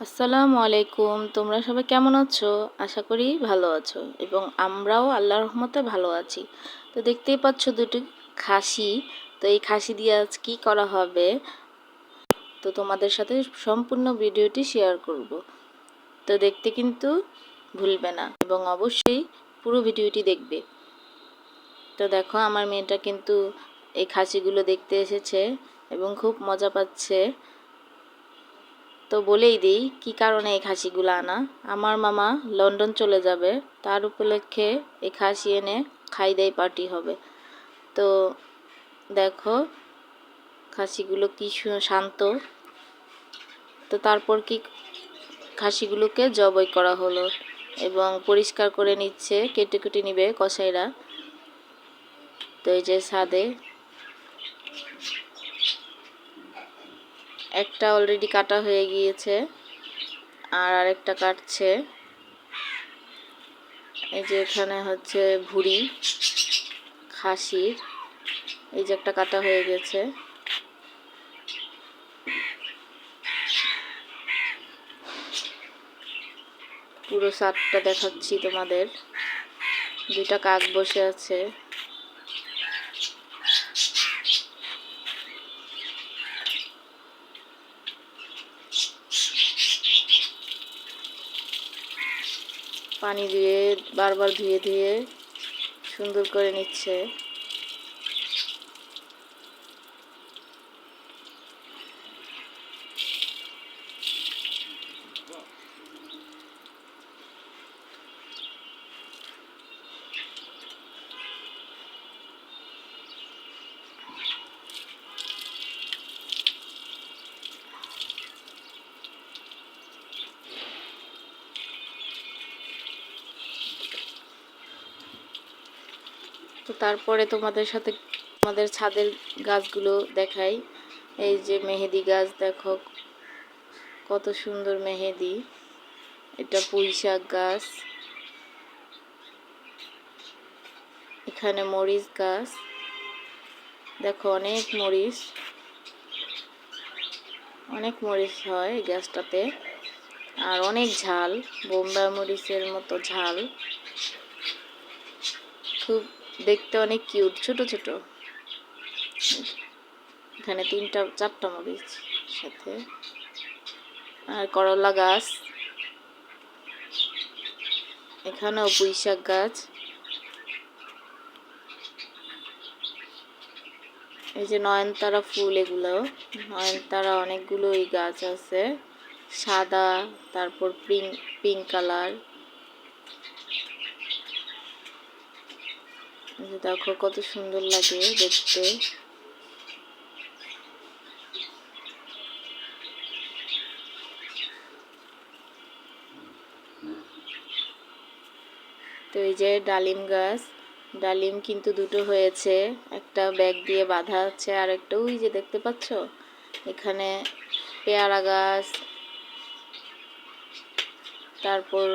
আসসালামু আলাইকুম। তোমরা সবাই কেমন আছো? আশা করি ভালো আছো এবং আমরাও আল্লাহর রহমতে ভালো আছি। তো দেখতেই পাচ্ছ দুটি খাসি। তো এই খাসি দিয়ে আজ কী করা হবে? তো তোমাদের সাথে সম্পূর্ণ ভিডিওটি শেয়ার করব। তো দেখতে কিন্তু ভুলবে না এবং অবশ্যই পুরো ভিডিওটি দেখবে। তো দেখো, আমার মেয়েটা কিন্তু এই খাসিগুলো দেখতে এসেছে এবং খুব মজা পাচ্ছে। তো বলেই দিই, কি কারণে এই খাসিগুলো আনা? আমার মামা লন্ডন চলে যাবে, তার উপলক্ষে এই খাসি এনে খাই দেয় পার্টি হবে। তো দেখো খাসিগুলো কি শান্ত। তো তারপর কি খাসিগুলোকে জবই করা হলো এবং পরিষ্কার করে নিচ্ছে, কেটে কেটে নিবে কসাইরা। তো এই যে সাদে একটা অলরেডি কাটা হয়ে গিয়েছে, আর আরেকটা কাটছে। এই যে এখানে হচ্ছে ভুড়ি, খাসির, এই যে একটা কাটা হয়ে গেছে। পুরো সাতটা দেখাচ্ছি তোমাদের। দুইটা কাক বসে আছে। পানি দিয়ে বারবার ধুয়ে ধুয়ে সুন্দর করে নিচ্ছে। তো তারপরে তোমাদের সাথে আমাদের ছাদের গাছগুলো দেখাই। এই যে মেহেদি গাছ, দেখো কত সুন্দর মেহেদি। এটা পুঁই শাক গাছ। এখানে মরিচ গাছ। দেখো অনেক মরিচ। অনেক মরিচ হয় এই গাছটাতে। আর অনেক ঝাল, বোম্বাই মরিচের মতো ঝাল। খুব দেখতে অনেক কিউট ছোট ছোট। এখানে তিনটা, চারটা মরিচ সাথে। আর করলা গাছ। এখানেও পুঁই শাক গাছ। এই যে নয়নতারা ফুল এগুলো। নয়নতারা অনেকগুলো এই গাছ আছে। সাদা, তারপর পিঙ্ক পিঙ্ক কালার দেখো কত সুন্দর লাগে দেখতে। তো এই যে ডালিম গাছ, ডালিম কিন্তু দুটো হয়েছে। একটা ব্যাগ দিয়ে বাঁধা আছে আর একটা ওই যে দেখতে পাচ্ছ? এখানে পেয়ারা গাছ, তারপর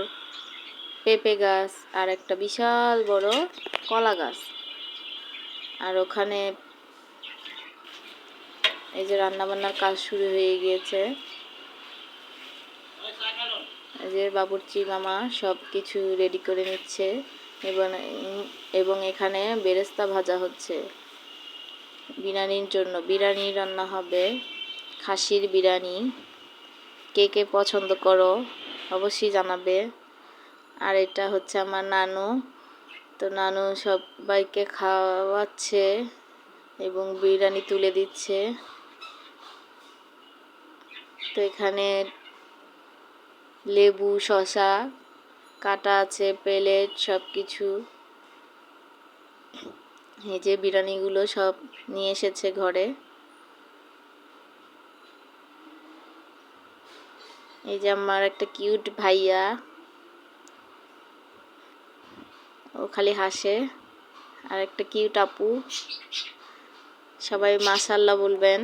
পেঁপে গাছ আর একটা বিশাল বড় কলা গাছ। আর ওখানে এই যে রান্নাবান্নার কাজ শুরু হয়ে গিয়েছে। যে বাবুর্চি মামা সব কিছু রেডি করে নিচ্ছে এবং এবং এখানে বেরেস্তা ভাজা হচ্ছে। বিরিয়ানির জন্য। বিরিয়ানি রান্না হবে। খাসির বিরিয়ানি। কে কে পছন্দ করো অবশ্যই জানাবে। আর এটা হচ্ছে আমার নানু। তো নানু সবাইকে খাওয়াচ্ছে এবং বিরিয়ানি তুলে দিচ্ছে। তো এখানে লেবু শশা কাটা আছে, প্লেট সব কিছু এই যে বিরিয়ানিগুলো সব নিয়ে এসেছে ঘরে। এই যে আমার একটা কিউট ভাইয়া। ও খালি হাসে। আর একটা কিউট আপু। সবাই মাসাল্লাহ বলবেন।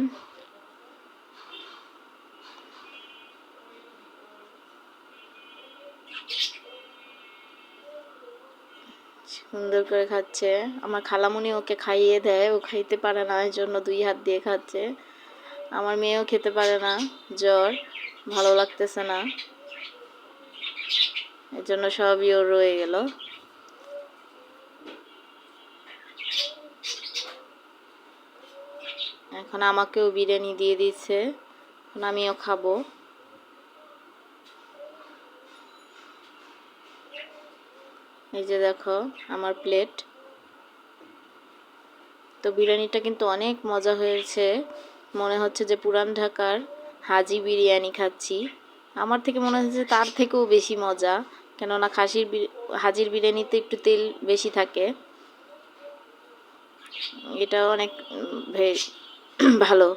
সুন্দর করে খাচ্ছে। আমার খালামুনি ওকে খাইয়ে দেয়। ও খাইতে পারে না এই জন্য দুই হাত দিয়ে খাচ্ছে। আমার মেয়েও খেতে পারে না। জ্বর, ভালো লাগতেছে না। এর জন্য সবই ওর রয়ে গেল। এখন আমাকেও বিরিয়ানি দিয়ে দিচ্ছে। এখন আমিও খাব। এই যে দেখো, আমার প্লেট তো বিরিয়ানিটা কিন্তু অনেক মজা হয়েছে। মনে হচ্ছে যে পুরান ঢাকার হাজি বিরিয়ানি খাচ্ছি। আমার থেকে মনে হচ্ছে তার থেকেও বেশি মজা। কেননা খাসির হাজির বিরিয়ানিতে একটু তেল বেশি থাকে। এটা অনেক ভালো।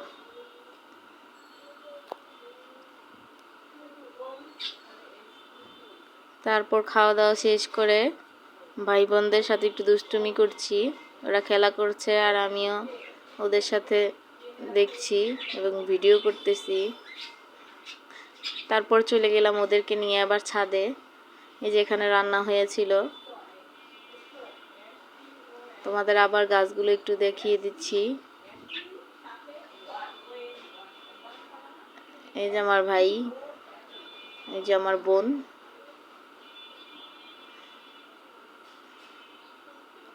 তারপর খাওয়া দাওয়া শেষ করে ভাই বোনদের সাথে একটু দুষ্টুমি করছি। ওরা খেলা করছে আর আমিও ওদের সাথে দেখছি এবং ভিডিও করতেছি। তারপর চলে গেলাম ওদেরকে নিয়ে আবার ছাদে। এই যে এখানে রান্না হয়েছিল। তোমাদের আবার গাছগুলো একটু দেখিয়ে দিচ্ছি। এই যে আমার ভাই, এই যে আমার বোন।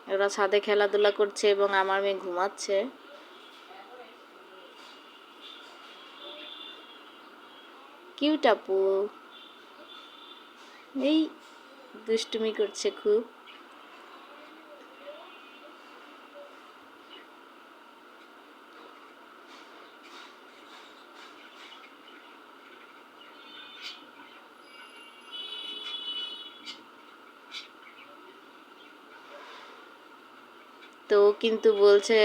ওরা ছাদে খেলাধুলা করছে এবং আমার মেয়ে ঘুমাচ্ছে। কিউট আপু। এই দুষ্টুমি করছে খুব। তো কিন্তু বলছে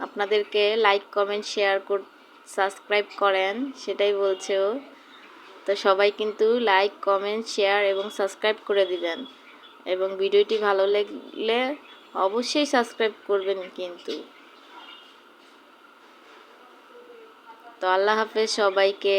আপনাদেরকে লাইক কমেন্ট শেয়ার কর সাবস্ক্রাইব করেন, সেটাই বলছে ও। তো সবাই কিন্তু লাইক কমেন্ট শেয়ার এবং সাবস্ক্রাইব করে দিবেন। এবং ভিডিওটি ভালো লাগলে অবশ্যই সাবস্ক্রাইব করবেন কিন্তু। তো আল্লাহ হাফেজ সবাইকে।